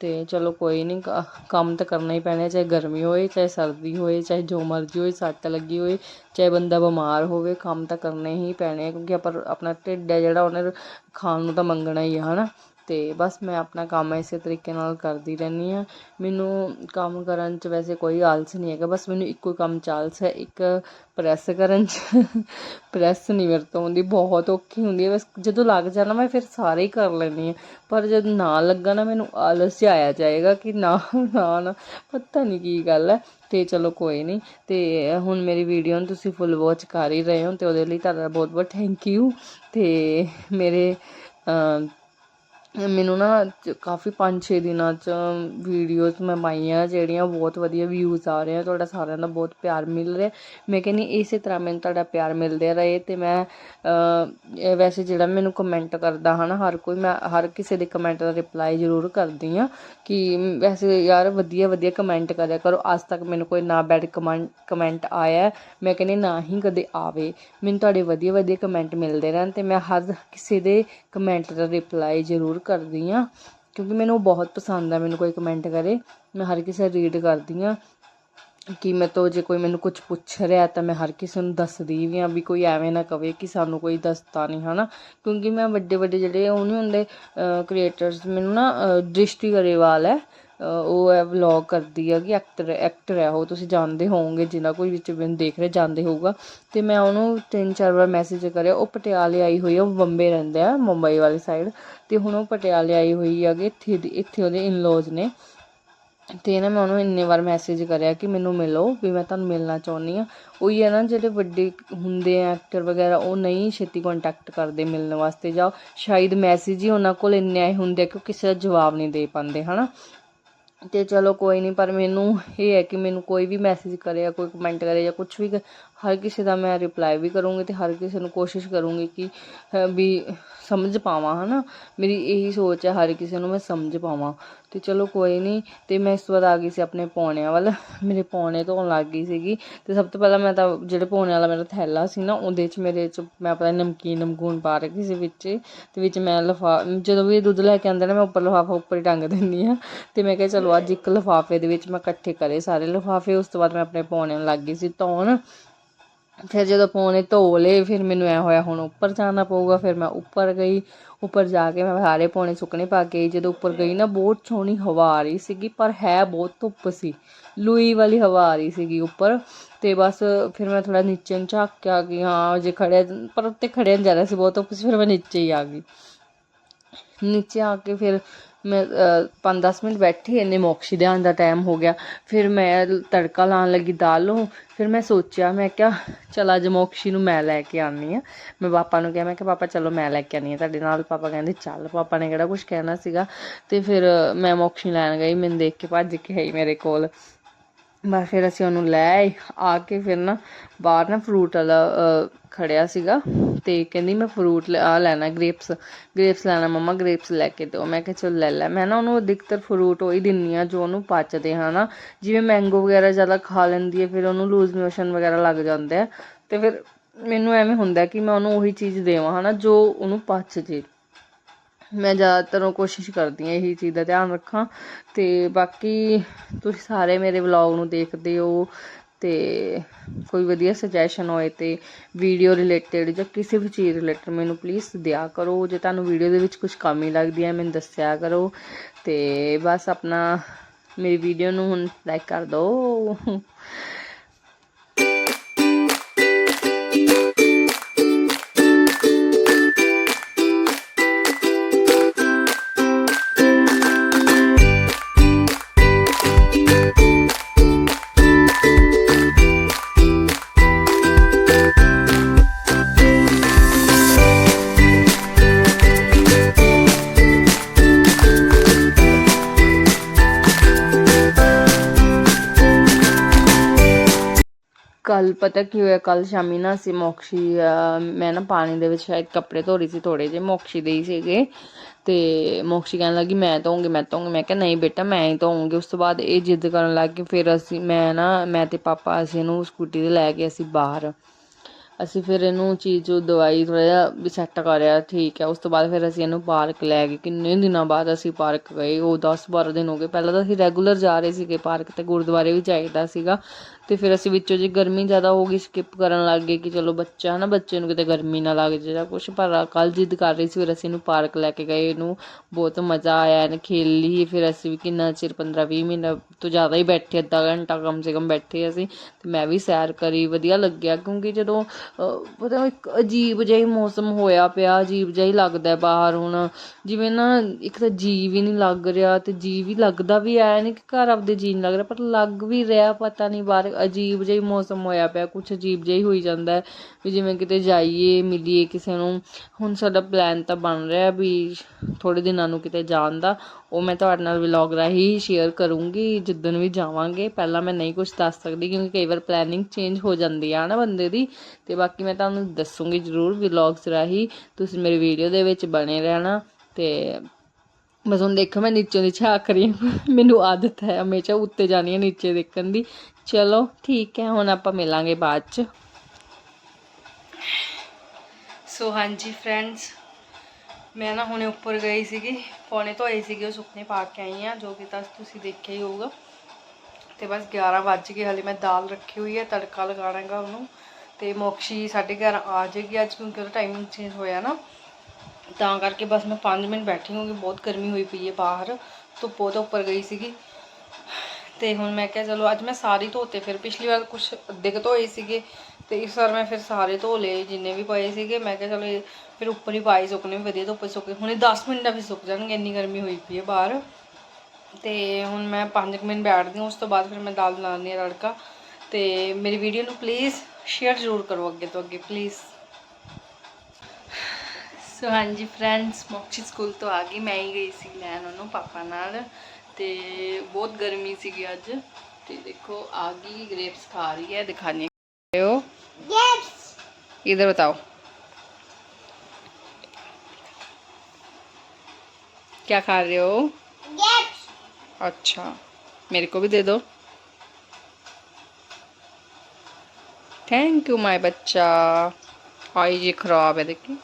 ਤੇ ਚਲੋ ਕੋਈ ਨਹੀਂ ਕੰਮ ਤਾਂ ਕਰਨਾ ਹੀ ਪੈਣਾ, ਚਾਹੇ ਗਰਮੀ ਹੋਏ, ਚਾਹੇ ਸਰਦੀ ਹੋਏ, ਚਾਹੇ ਜੋ ਮਰਜ਼ੀ ਹੋਏ, ਸੱਟ ਲੱਗੀ ਹੋਏ, ਚਾਹੇ ਬੰਦਾ ਬਿਮਾਰ ਹੋਵੇ, ਕੰਮ ਤਾਂ ਕਰਨੇ ਹੀ ਪੈਣੇ ਆ, ਕਿਉਂਕਿ ਆਪਾਂ, ਆਪਣਾ ਢਿੱਡ ਹੈ ਜਿਹੜਾ ਉਹਨੇ ਖਾਣ ਨੂੰ ਤਾਂ ਮੰਗਣਾ ਹੀ ਆ, ਹਨਾ? ਅਤੇ ਬਸ ਮੈਂ ਆਪਣਾ ਕੰਮ ਇਸੇ ਤਰੀਕੇ ਨਾਲ ਕਰਦੀ ਰਹਿੰਦੀ ਹਾਂ। ਮੈਨੂੰ ਕੰਮ ਕਰਨ 'ਚ ਵੈਸੇ ਕੋਈ ਆਲਸ ਨਹੀਂ ਹੈਗਾ, ਬਸ ਮੈਨੂੰ ਇੱਕੋ ਹੀ ਕੰਮ 'ਚ ਆਲਸ ਹੈ, ਇੱਕ ਪ੍ਰੈਸ ਕਰਨ 'ਚ। ਪ੍ਰੈਸ ਨਹੀਂ ਮੇਰੇ ਤੋਂ ਹੁੰਦੀ ਬਹੁਤ ਔਖੀ ਹੁੰਦੀ ਹੈ। ਬਸ ਜਦੋਂ ਲੱਗ ਜਾਣਾ ਮੈਂ ਫਿਰ ਸਾਰੇ ਹੀ ਕਰ ਲੈਂਦੀ ਹਾਂ। ਪਰ ਜਦ ਨਾ ਲੱਗਾ ਨਾ ਮੈਨੂੰ ਆਲਸ ਜਿਹਾ ਆਇਆ ਜਾਏਗਾ ਕਿ ਨਾ ਨਾ ਨਾ, ਪਤਾ ਨਹੀਂ ਕੀ ਗੱਲ ਹੈ। ਤੇ ਚਲੋ ਕੋਈ ਨਹੀਂ, ਤੇ ਹੁਣ ਮੇਰੀ ਵੀਡੀਓ ਨੂੰ ਤੁਸੀਂ ਫੁੱਲ ਵਾਚ ਕਰ ਹੀ ਰਹੇ ਹੋ ਤੇ ਉਹਦੇ ਲਈ ਤੁਹਾਡਾ ਬਹੁਤ ਬਹੁਤ ਥੈਂਕ ਯੂ ਤੇ ਮੇਰੇ ਮੈਨੂੰ ਨਾ ਚ- ਕਾਫੀ 5-6 ਦਿਨਾਂ ਚ ਵੀਡੀਓਜ਼ ਮੈਂ ਪਾਈਆਂ, ਜਿਹੜੀਆਂ ਬਹੁਤ ਵਧੀਆ ਵਿਊਜ਼ ਆ ਰਹੇ ਆ ਤੁਹਾਡਾ ਸਾਰਿਆਂ ਦਾ ਬਹੁਤ ਪਿਆਰ ਮਿਲ ਰਿਹਾ। ਮੈਂ ਕਹਿੰਦੀ ਇਸੇ ਤਰ੍ਹਾਂ ਮੈਨੂੰ ਤੁਹਾਡਾ ਪਿਆਰ ਮਿਲਦੇ ਰਹੇ ਤੇ ਮੈਂ ਵੈਸੇ ਜਿਹੜਾ ਮੈਨੂੰ ਕਮੈਂਟ ਕਰਦਾ ਹਨਾ, ਹਰ ਕੋਈ ਮੈਂ ਹਰ ਕਿਸੇ ਦੇ ਕਮੈਂਟ ਦਾ ਰਿਪਲਾਈ ਜ਼ਰੂਰ ਕਰਦੀ ਆ ਕਿ ਵੈਸੇ ਯਾਰ ਵਧੀਆ ਵਧੀਆ ਕਮੈਂਟ ਕਰਿਆ ਕਰੋ। ਅੱਜ ਤੱਕ ਮੈਨੂੰ ਕੋਈ ਨਾ ਬੈਡ ਕਮੈਂਟ ਕਮੈਂਟ ਆਇਆ ਮੈਂ ਕਹਿੰਦੀ ਨਾ ਹੀ ਕਦੇ ਆਵੇ। ਮੈਨੂੰ ਤੁਹਾਡੇ ਵਧੀਆ ਵਧੀਆ ਕਮੈਂਟ ਮਿਲਦੇ ਰਹਿਣ ਤੇ ਮੈਂ ਹਰ ਕਿਸੇ ਦੇ ਕਮੈਂਟ ਦਾ ਰਿਪਲਾਈ ਜ਼ਰੂਰ ਕਰਦੀ ਆ, ਕਿਉਂਕਿ ਮੈਨੂੰ ਬਹੁਤ ਪਸੰਦ ਆ, ਮੈਨੂੰ ਕੋਈ ਕਮੈਂਟ ਕਰੇ, ਮੈਂ ਹਰ ਕਿਸੇ ਰੀਡ ਕਰਦੀ ਆ ਕਿ ਮੈਂ ਤੋਂ ਜੇ ਕੋਈ ਮੈਨੂੰ ਕੁਝ ਪੁੱਛ ਰਿਹਾ ਤਾਂ ਮੈਂ ਹਰ ਕਿਸੇ ਨੂੰ ਦੱਸਦੀ ਵੀ ਆ ਵੀ ਕੋਈ ਐਵੇਂ ਨਾ ਕਵੇ ਕਿ ਸਾਨੂੰ ਕੋਈ ਦੱਸਦਾ ਨਹੀਂ ਹਨਾ? ਕਿਉਂਕਿ ਮੈਂ ਵੱਡੇ ਵੱਡੇ ਜਿਹੜੇ ਉਹ ਨਹੀਂ ਹੁੰਦੇ ਕ੍ਰੀਏਟਰਸ ਮੈਨੂੰ ਨਾ ਦ੍ਰਿਸ਼ਟੀ ਗਰੇਵਾਲ ਹੈ ਉਹ ਹੈ ਵਲੋਗ ਕਰਦੀ ਹੈ ਕਿ ਐਕਟਰ ਐਕਟਰ ਹੈ ਉਹ, ਤੁਸੀਂ ਜਾਣਦੇ ਹੋਵੋਗੇ ਜਿਨ੍ਹਾਂ ਕੋਈ ਵਿੱਚ ਮੈਨੂੰ ਦੇਖ ਰਹੇ, ਜਾਣਦੇ ਹੋਊਗਾ। ਤੇ ਮੈਂ ਉਹਨੂੰ ਤਿੰਨ ਚਾਰ ਵਾਰ ਮੈਸੇਜ ਕਰਿਆ, ਉਹ ਪਟਿਆਲੇ ਆਈ ਹੋਈ ਆ, ਉਹ ਬੰਬੇ ਰਹਿੰਦੇ ਆ, ਮੁੰਬਈ ਵਾਲੀ ਸਾਈਡ ਤੇ ਹੁਣ ਉਹ ਪਟਿਆਲੇ ਆਈ ਹੋਈ ਹੈਗੇ ਇੱਥੇ ਇੱਥੇ ਉਹਦੇ ਇਨ-ਲॉज ਨੇ। ਤੇ ਨਾ ਮੈਂ ਉਹਨੂੰ ਇੰਨੇ ਵਾਰ ਮੈਸੇਜ ਕਰਿਆ ਕਿ ਮੈਨੂੰ ਮਿਲੋ, ਵੀ ਮੈਂ ਤੁਹਾਨੂੰ ਮਿਲਣਾ ਚਾਹੁੰਦੀ ਆ। ਉਹੀ ਹੈ ਨਾ, ਜਿਹੜੇ ਵੱਡੇ ਹੁੰਦੇ ਆ ਐਕਟਰ ਵਗੈਰਾ, ਉਹ ਨਹੀਂ ਛੇਤੀ ਕੰਟੈਕਟ ਕਰਦੇ ਮਿਲਣ ਵਾਸਤੇ। ਜਾਂ ਸ਼ਾਇਦ ਮੈਸੇਜ ਹੀ ਉਹਨਾਂ ਕੋਲ ਇੰਨੇ ਆਏ ਹੁੰਦੇ ਆ ਕਿ ਉਹ ਕਿਸੇ ਦਾ ਜਵਾਬ ਨਹੀਂ ਦੇ ਪਾਉਂਦੇ, ਹਨਾ? ਤੇ ਚਲੋ ਕੋਈ ਨਹੀਂ ਪਰ ਮੈਨੂੰ ਇਹ ਹੈ ਕਿ ਮੈਨੂੰ ਕੋਈ ਵੀ ਮੈਸੇਜ ਕਰੇ ਜਾਂ ਕੋਈ ਕਮੈਂਟ ਕਰੇ ਜਾਂ ਕੁਛ ਵੀ ਹਰ ਕਿਸੇ ਦਾ ਮੈਂ ਰਿਪਲਾਈ ਵੀ ਕਰੂੰਗੀ ਤੇ ਹਰ ਕਿਸੇ ਨੂੰ ਕੋਸ਼ਿਸ਼ ਕਰੂੰਗੀ ਕਿ ਵੀ ਸਮਝ ਪਾਵਾਂ, ਹਨਾ? ਮੇਰੀ ਇਹੀ ਸੋਚ ਹੈ ਹਰ ਕਿਸੇ ਨੂੰ ਮੈਂ ਸਮਝ ਪਾਵਾਂ। ਤੇ ਚਲੋ ਕੋਈ ਨਹੀਂ ਤੇ ਮੈਂ ਇਸ ਤੋਂ ਬਾਅਦ ਆ ਗਈ ਸੀ ਆਪਣੇ ਪੌਣਿਆਂ ਵੱਲ। ਮੇਰੇ ਪੌਣੇ ਧੋਣ ਲੱਗ ਗਈ ਸੀਗੀ। ਤੇ ਸਭ ਤੋਂ ਪਹਿਲਾਂ ਮੈਂ ਤਾਂ ਜਿਹੜੇ ਪੌਣੇ ਵਾਲਾ ਮੇਰਾ ਥੈਲਾ ਸੀ ਨਾ, ਉਹਦੇ 'ਚ ਮੇਰੇ 'ਚ ਮੈਂ ਆਪਣਾ ਨਮਕੀਨ, ਨਮਕੂਨ ਪਾ ਰੱਖੀ ਸੀ ਵਿੱਚ। ਤੇ ਵਿੱਚ ਮੈਂ ਲਫਾ, ਜਦੋਂ ਵੀ ਇਹ ਦੁੱਧ ਲੈ ਕੇ ਆਉਂਦੇ ਨੇ, ਮੈਂ ਉੱਪਰ ਲਿਫਾਫਾ ਉੱਪਰ ਹੀ ਟੰਗ ਦਿੰਦੀ ਆ ਤੇ ਮੈਂ ਕਿਹਾ ਚਲੋ ਅੱਜ ਇੱਕ ਲਿਫਾਫੇ ਦੇ ਵਿੱਚ ਮੈਂ ਇਕੱਠੇ ਕਰੇ ਸਾਰੇ ਲਿਫਾਫੇ। ਉਸ ਤੋਂ ਬਾਅਦ ਮੈਂ ਆਪਣੇ ਪੌਣੇ ਨੂੰ ਲੱਗ ਗਈ ਸੀ ਧੋਣ। ਫਿਰ ਜਦੋਂ ਪੌਣੇ ਧੋ ਲਏ, ਫਿਰ ਮੈਨੂੰ ਐ ਹੋਇਆ, ਹੁਣ ਉੱਪਰ ਜਾਣਾ ਪਊਗਾ, ਫਿਰ ਮੈਂ ਉੱਪਰ ਗਈ। ਉੱਪਰ ਜਾ ਕੇ ਮੈਂ ਸਾਰੇ ਪੌਣੇ ਸੁੱਕਣੇ ਪਾ ਕੇ ਜਦੋਂ ਉੱਪਰ ਗਈ ਨਾ, ਬਹੁਤ ਸੋਹਣੀ ਹਵਾ ਆ ਰਹੀ ਸੀਗੀ, ਪਰ ਹੈ ਬਹੁਤ ਧੁੱਪ ਸੀ। ਲੂਈ ਵਾਲੀ ਹਵਾ ਆ ਰਹੀ ਸੀਗੀ ਉੱਪਰ, ਤੇ ਬਸ ਫਿਰ ਮੈਂ ਥੋੜਾ ਨੀਚੇ ਨੂੰ ਝਾਕ ਕੇ ਆ ਗਈ। ਹਾਂ, ਜੇ ਖੜਿਆ, ਪਰ ਉੱਤੇ ਖੜਿਆ ਜਾ ਰਿਹਾ ਸੀ, ਬਹੁਤ ਧੁੱਪ ਸੀ, ਫਿਰ ਮੈਂ ਨੀਚੇ ਹੀ ਆ ਗਈ। ਨੀਚੇ ਆ ਕੇ ਫਿਰ ਮੈਂ ਪੰਜ ਦਸ ਮਿੰਟ ਬੈਠੀ, ਇੰਨੇ ਮੋਕਸ਼ੀ ਦੇ ਆਉਣ ਦਾ ਟਾਈਮ ਹੋ ਗਿਆ। ਫਿਰ ਮੈਂ ਤੜਕਾ ਲਾਉਣ ਲੱਗੀ ਦਾਲ ਨੂੰ। ਫਿਰ ਮੈਂ ਸੋਚਿਆ, ਮੈਂ ਕਿਹਾ, ਚਲ ਅੱਜ ਮੋਕਸ਼ੀ ਨੂੰ ਮੈਂ ਲੈ ਕੇ ਆਉਂਦੀ ਆ ਮੈਂ ਪਾਪਾ ਨੂੰ ਕਿਹਾ, ਮੈਂ ਕਿਹਾ, ਪਾਪਾ, ਚਲੋ ਮੈਂ ਲੈ ਕੇ ਆਉਂਦੀ ਆ ਤੁਹਾਡੇ ਨਾਲ। ਪਾਪਾ ਕਹਿੰਦੇ, ਚੱਲ। ਪਾਪਾ ਨੇ ਕਿਹੜਾ ਕੁਝ ਕਹਿਣਾ ਸੀਗਾ। ਤੇ ਫਿਰ ਮੈਂ ਮੋਕਸ਼ੀ ਲੈਣ ਗਈ, ਮੈਨੂੰ ਦੇਖ ਕੇ ਭੱਜ ਕੇ ਆਈ ਮੇਰੇ ਕੋਲ। ਬਸ ਫਿਰ ਅਸੀਂ ਉਹਨੂੰ ਲੈ ਆ ਕੇ ਫਿਰ ਨਾ ਬਾਹਰ ਨਾ ਫਰੂਟ ਵਾਲਾ ਅਹ, ਖੜਿਆ ਸੀਗਾ ਤੇ ਕਹਿੰਦੀ ਮੈਂ ਫਰੂਟ ਆ ਲੈਣਾ ਗ੍ਰੇਪਸ ਗ੍ਰੇਪਸ ਲੈਣਾ ਮੰਮਾ ਗ੍ਰੇਪਸ ਲੈ ਕੇ ਦਿਓ। ਮੈਂ ਕਿਹਾ ਚਲ ਲੈ ਲੈ ਮੈਂ ਨਾ ਉਹਨੂੰ ਅਧਿਕਤਰ ਫਰੂਟ ਉਹੀ ਦਿੰਨੀ ਆ ਜੋ ਉਹਨੂੰ ਪਚਦੇ ਹਨਾ ਜਿਵੇਂ ਮੈਂਗੋ ਵਗੈਰਾ ਜ਼ਿਆਦਾ ਖਾ ਲੈਂਦੀ ਹੈ ਫਿਰ ਉਹਨੂੰ ਲੂਜ਼ ਮੋਸ਼ਨ ਵਗੈਰਾ ਲੱਗ ਜਾਂਦੇ ਆ। ਤੇ ਫਿਰ ਮੈਨੂੰ ਐਵੇਂ ਹੁੰਦਾ ਕਿ ਮੈਂ ਉਹਨੂੰ ਉਹੀ ਚੀਜ਼ ਦੇਵਾਂ ਹਨਾ ਜੋ ਉਹਨੂੰ ਪਚ ਜੇ। ਮੈਂ ਜ਼ਿਆਦਾਤਰ ਉਹ ਕੋਸ਼ਿਸ਼ ਕਰਦੀ ਹਾਂ ਇਹੀ ਚੀਜ਼ ਦਾ ਧਿਆਨ ਰੱਖਾਂ। ਤੇ ਬਾਕੀ ਤੁਸੀਂ ਸਾਰੇ ਮੇਰੇ ਵਲੌਗ ਨੂੰ ਦੇਖਦੇ ਹੋ ਤੇ ਕੋਈ ਵਧੀਆ ਸੁਜੈਸ਼ਨ ਹੋਏ ਤੇ ਵੀਡੀਓ ਰਿਲੇਟਡ ਜਾਂ ਕਿਸੇ ਵੀ ਚੀਜ਼ ਰਿਲੇਟਡ ਮੈਨੂੰ ਪਲੀਜ਼ ਦਿਆ ਕਰੋ। ਜੇ ਤੁਹਾਨੂੰ ਵੀਡੀਓ ਦੇ ਵਿੱਚ ਕੁਝ ਕਮੀ ਲੱਗਦੀ ਹੈ, ਮੈਨੂੰ ਦੱਸਿਆ ਕਰੋ। ਤੇ ਬਸ ਆਪਣਾ ਮੇਰੀ ਵੀਡੀਓ ਨੂੰ ਹੁਣ ਲਾਈਕ ਕਰ ਦਿਓ। ਪਤਾ ਕੀ ਹੋਇਆ ਕੱਲ ਸ਼ਾਮੀ ਨਾ ਅਸੀਂ ਮੋਕਸ਼ੀ ਮੈਂ ਨਾ ਪਾਣੀ ਦੇ ਵਿੱਚ ਸ਼ਾਇਦ ਕੱਪੜੇ ਧੋ ਰਹੀ ਸੀ ਥੋੜੇ ਜਿਹੇ, ਮੋਕਸ਼ੀ ਦੇ ਹੀ ਸੀਗੇ। ਤੇ ਮੋਕਸ਼ੀ ਕਹਿਣ ਲੱਗੀ, ਮੈਂ ਧੋਉਂਗੀ ਮੈਂ ਧੋਉਂਗੀ ਮੈਂ ਕਿਹਾ, ਨਹੀਂ ਬੇਟਾ, ਮੈਂ ਹੀ ਧੋਉਂਗੀ ਉਸ ਤੋਂ ਬਾਅਦ ਇਹ ਜਿੱਦ ਕਰਨ ਲੱਗ ਗਈ, ਫਿਰ ਅਸੀਂ, ਮੈਂ ਨਾ, ਮੈਂ ਤੇ ਪਾਪਾ, ਅਸੀਂ ਇਹਨੂੰ ਸਕੂਟੀ ਤੇ ਲੈ ਕੇ ਅਸੀਂ ਬਾਹਰ। ਅਸੀਂ ਫਿਰ ਇਹਨੂੰ ਚੀਜ਼ ਉਹ ਦਵਾਈ ਥੋੜਾ ਜਿਹਾ ਵੀ ਸੈੱਟ ਕਰਿਆ, ਠੀਕ ਹੈ। ਉਸ ਤੋਂ ਬਾਅਦ ਫਿਰ ਅਸੀਂ ਇਹਨੂੰ ਪਾਰਕ ਲੈ ਗਏ। ਕਿੰਨੇ ਦਿਨਾਂ ਬਾਅਦ ਅਸੀਂ ਪਾਰਕ ਗਏ? ਉਹ 10 12 ਦਿਨ ਹੋ ਗਏ। ਪਹਿਲਾਂ ਤਾਂ ਅਸੀਂ ਰੈਗੂਲਰ ਜਾ ਰਹੇ ਸੀਗੇ, ਪਾਰਕ ਤੇ ਗੁਰਦੁਆਰੇ ਵੀ ਜਾਈਦਾ ਸੀਗਾ। ਤੇ ਫਿਰ ਅਸੀਂ ਵਿੱਚੋਂ ਜੇ ਗਰਮੀ ਜ਼ਿਆਦਾ ਹੋ ਗਈ ਸਕਿਪ ਕਰਨ ਲੱਗ ਗਏ ਕਿ ਚਲੋ ਬੱਚਾ ਨਾ ਬੱਚੇ ਨੂੰ ਕਿਤੇ ਗਰਮੀ ਨਾ ਲੱਗ ਜਾਏ ਜਾਂ ਕੁਛ ਪਰ ਕੱਲ ਜਿੱਦ ਕਰ ਰਹੀ ਸੀ ਫਿਰ ਅਸੀਂ ਇਹਨੂੰ ਪਾਰਕ ਲੈ ਕੇ ਗਏ ਇਹਨੂੰ ਬਹੁਤ ਮਜ਼ਾ ਆਇਆ ਇਹਨੇ ਖੇਲ ਲਈ ਫਿਰ ਅਸੀਂ ਵੀ ਕਿੰਨਾ ਚਿਰ 15 20 ਮਿੰਟ ਤੋਂ ਜ਼ਿਆਦਾ ਹੀ ਬੈਠੇ ਅੱਧਾ ਘੰਟਾ ਕਮ ਸੇ ਕਮ ਬੈਠੇ ਅਸੀਂ ਤੇ ਮੈਂ ਵੀ ਸੈਰ ਕਰੀ ਵਧੀਆ ਲੱਗਿਆ ਕਿਉਂਕਿ ਜਦੋਂ ਅਹ, ਪਤਾ ਇੱਕ ਅਜੀਬ ਜਿਹਾ ਹੀ ਮੌਸਮ ਹੋਇਆ ਪਿਆ ਅਜੀਬ ਜਿਹਾ ਹੀ ਲੱਗਦਾ ਬਾਹਰ ਹੁਣ ਜਿਵੇਂ ਨਾ ਇੱਕ ਤਾਂ ਜੀ ਵੀ ਨਹੀਂ ਲੱਗ ਰਿਹਾ ਤੇ ਜੀ ਵੀ ਲੱਗਦਾ ਵੀ ਐ ਨਹੀਂ ਕਿ ਘਰ ਆਪਦੇ ਜੀ ਨਹੀਂ ਲੱਗ ਰਿਹਾ ਪਰ ਲੱਗ ਵੀ ਰਿਹਾ ਪਤਾ ਨਹੀਂ ਬਾਹਰ ਅਜੀਬ ਜਿਹਾ ਮੌਸਮ ਹੋਇਆ ਪਿਆ ਕੁਝ ਅਜੀਬ ਜਿਹਾ ਹੀ ਹੋਈ ਜਾਂਦਾ ਵੀ ਜਿਵੇਂ ਕਿਤੇ ਜਾਈਏ, ਮਿਲੀਏ ਕਿਸੇ ਨੂੰ। ਹੁਣ ਸਾਡਾ ਪਲਾਨ ਤਾਂ ਬਣ ਰਿਹਾ ਵੀ ਥੋੜੇ ਦਿਨਾਂ ਨੂੰ ਕਿਤੇ ਜਾਣ ਦਾ। ਉਹ ਮੈਂ ਤੁਹਾਡੇ ਨਾਲ ਵਲੌਗ ਰਾਹੀਂ ਸ਼ੇਅਰ ਕਰੂੰਗੀ, ਜਿੱਦਣ ਵੀ ਜਾਵਾਂਗੇ। ਪਹਿਲਾਂ ਮੈਂ ਨਹੀਂ ਕੁਝ ਦੱਸ ਸਕਦੀ ਕਿਉਂਕਿ ਕਈ ਵਾਰ ਪਲੈਨਿੰਗ ਚੇਂਜ ਹੋ ਜਾਂਦੀ ਆ ਨਾ ਬੰਦੇ ਦੀ। ਤੇ ਬਾਕੀ ਮੈਂ ਤੁਹਾਨੂੰ ਦੱਸੂੰਗੀ ਜ਼ਰੂਰ ਵਲੌਗਸ ਰਾਹੀਂ। ਤੁਸੀਂ ਮੇਰੀ ਵੀਡੀਓ ਦੇ ਵਿੱਚ ਬਣੇ ਰਹਿਣਾ ਤੇ ਬਸ ਹੁਣ ਦੇਖੋ ਮੈਂ ਨੀਚੇ ਦੀ ਝਾਕ ਰਹੀ ਹਾਂ। ਮੈਨੂੰ ਆਦਤ ਹੈ ਹਮੇਸ਼ਾ ਉੱਤੇ ਜਾਣੀ ਹੈ ਨੀਚੇ ਦੇਖਣ ਦੀ। ਚਲੋ, ਠੀਕ ਹੈ, ਹੁਣ ਆਪਾਂ ਮਿਲਾਂਗੇ ਬਾਅਦ ਚ। ਸੋ ਹਾਂਜੀ ਫਰੈਂਡਸ ਮੈਂ ਨਾ ਹੁਣੇ ਉੱਪਰ ਗਈ ਸੀਗੀ, ਪੌਣੇ ਧੋਏ ਸੀਗੇ, ਉਹ ਸੁੱਕਨੇ ਪਾ ਕੇ ਆਈ ਆ, ਜੋ ਕਿ ਤਾਂ ਤੁਸੀਂ ਦੇਖਿਆ ਹੀ ਹੋਊਗਾ। ਤੇ ਬਸ 11 ਵੱਜ ਗਏ, ਹਲੇ ਮੈਂ ਦਾਲ ਰੱਖੀ ਹੋਈ ਹੈ, ਤੜਕਾ ਲਗਾਉਣਾ ਹੈਗਾ ਉਹਨੂੰ। ਤੇ ਮੋਕਸ਼ੀ 11:30 ਆ ਜਾਏਗੀ ਅੱਜ, ਕਿਉਂਕਿ ਉਹਦਾ ਟਾਈਮਿੰਗ ਚੇਂਜ ਹੋਇਆ ਨਾ। ਤਾਂ ਕਰਕੇ ਬਸ ਮੈਂ 5 ਮਿੰਟ ਬੈਠੀ ਹੋਊਗੀ, ਬਹੁਤ ਗਰਮੀ ਹੋਈ ਪਈ ਹੈ ਬਾਹਰ। ਧੁੱਪ ਉਹਦੇ ਉੱਪਰ ਗਈ ਸੀਗੀ। ਤੇ ਹੁਣ ਮੈਂ ਕਿਹਾ ਚਲੋ ਅੱਜ ਮੈਂ ਸਾਰੇ ਧੋਤੇ, ਫਿਰ ਪਿਛਲੀ ਵਾਰ ਕੁਝ ਅੱਧੇ ਕੁ ਧੋਏ ਸੀਗੇ ਤੇ ਇਸ ਵਾਰ ਮੈਂ ਫਿਰ ਸਾਰੇ ਧੋ ਲਏ, ਜਿੰਨੇ ਵੀ ਪਏ ਸੀਗੇ, ਮੈਂ ਕਿਹਾ ਚਲੋ ਫਿਰ ਉੱਪਰ ਹੀ ਪਾਏ ਸੁੱਕਣੇ, ਵੀ ਵਧੀਆ ਧੁੱਪੇ ਸੁੱਕੇ ਹੁਣੇ 10 ਮਿੰਟਾਂ ਵੀ ਸੁੱਕ ਜਾਣਗੇ, ਇੰਨੀ ਗਰਮੀ ਹੋਈ ਪਈ ਹੈ ਬਾਹਰ। ਤੇ ਹੁਣ ਮੈਂ 5 ਮਿੰਟ ਬੈਠਦੀ ਹਾਂ, ਉਸ ਤੋਂ ਬਾਅਦ ਫਿਰ ਮੈਂ ਦਾਲ ਬਣਾਉਣੀ ਹੈ ਤੜਕਾ। ਤੇ ਮੇਰੀ ਵੀਡੀਓ ਨੂੰ ਪਲੀਜ਼ ਸ਼ੇਅਰ ਜ਼ਰੂਰ ਕਰੋ ਅੱਗੇ ਤੋਂ ਅੱਗੇ ਪਲੀਜ਼ ਸੋ ਹਾਂਜੀ ਫਰੈਂਡਸ ਮੋਕਸ਼ੀ ਸਕੂਲ ਤੋਂ ਆ ਗਈ, ਮੈਂ ਹੀ ਗਈ ਸੀ ਲੈਣ ਉਹਨੂੰ, ਪਾਪਾ ਨਾਲ। ਤੇ ਬਹੁਤ ਗਰਮੀ ਸੀਗੀ ਅੱਜ ਤੇ ਦੇਖੋ ਆ ਗਈ ਗ੍ਰੇਪਸ ਖਾ ਰਹੀ ਹੈ ਦਿਖਾਣੇ ਹੋ Yes. इधर बताओ क्या खा रहे हो Yes. अच्छा मेरे को भी दे दो थैंक यू माय बच्चा आई ये खराब है देखिए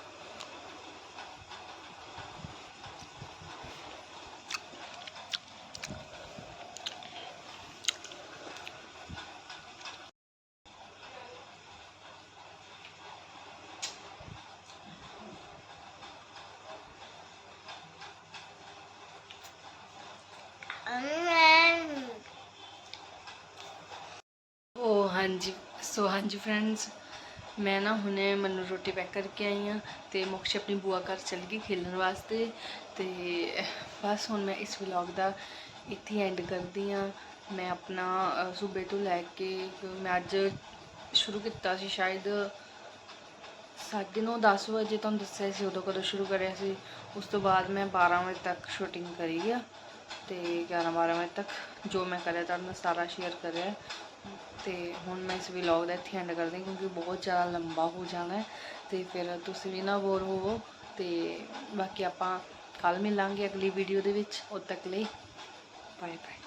ਹਾਂਜੀ ਸੋ ਹਾਂਜੀ ਫਰੈਂਡਸ ਮੈਂ ਨਾ ਹੁਣੇ ਮੈਨੂੰ ਰੋਟੀ ਪੈਕ ਕਰਕੇ ਆਈ ਆ ਤੇ ਮੋਕਸ਼ ਆਪਣੀ ਬੂਆ ਘਰ ਚਲ ਗਈ ਖੇਲਣ ਵਾਸਤੇ ਤੇ ਬਸ ਹੁਣ ਮੈਂ ਇਸ ਵਲੌਗ ਦਾ ਇੱਥੇ ਐਂਡ ਕਰਦੀ ਆ। ਮੈਂ ਆਪਣਾ ਸੂਬੇ ਤੋਂ ਲੈ ਕੇ, ਮੈਂ ਅੱਜ ਸ਼ੁਰੂ ਕੀਤਾ ਸੀ ਸ਼ਾਇਦ ਸਾਢੇ ਨੌ 10 ਵਜੇ ਤੁਹਾਨੂੰ ਦੱਸਿਆ ਸੀ, ਉਦੋਂ ਕਦੋਂ ਸ਼ੁਰੂ ਕਰਿਆ ਸੀ। ਉਸ ਤੋਂ ਬਾਅਦ ਮੈਂ 12 ਵਜੇ ਤੱਕ ਸ਼ੂਟਿੰਗ ਕਰੀ ਆ ਤੇ 11 12 ਵਜੇ ਤੱਕ ਜੋ ਮੈਂ ਕਰਿਆ ਤੁਹਾਨੂੰ ਮੈਂ ਸਾਰਾ ਸ਼ੇਅਰ ਕਰਿਆ। ਤੇ ਹੁਣ ਮੈਂ ਇਸ ਵਲੌਗ ਦਾ ਇੱਥੇ ਐਂਡ ਕਰਦੀ ਹਾਂ ਕਿਉਂਕਿ ਬਹੁਤ ਜ਼ਿਆਦਾ ਲੰਬਾ ਹੋ ਜਾਣਾ ਹੈ ਤੇ ਫਿਰ ਤੁਸੀਂ ਵੀ ਨਾ ਬੋਰ ਹੋਵੋ ਤੇ ਬਾਕੀ ਆਪਾਂ ਕੱਲ ਮਿਲਾਂਗੇ ਅਗਲੀ ਵੀਡੀਓ ਦੇ ਵਿੱਚ। ਉਦ ਤੱਕ ਲਈ ਬਾਏ ਬਾਏ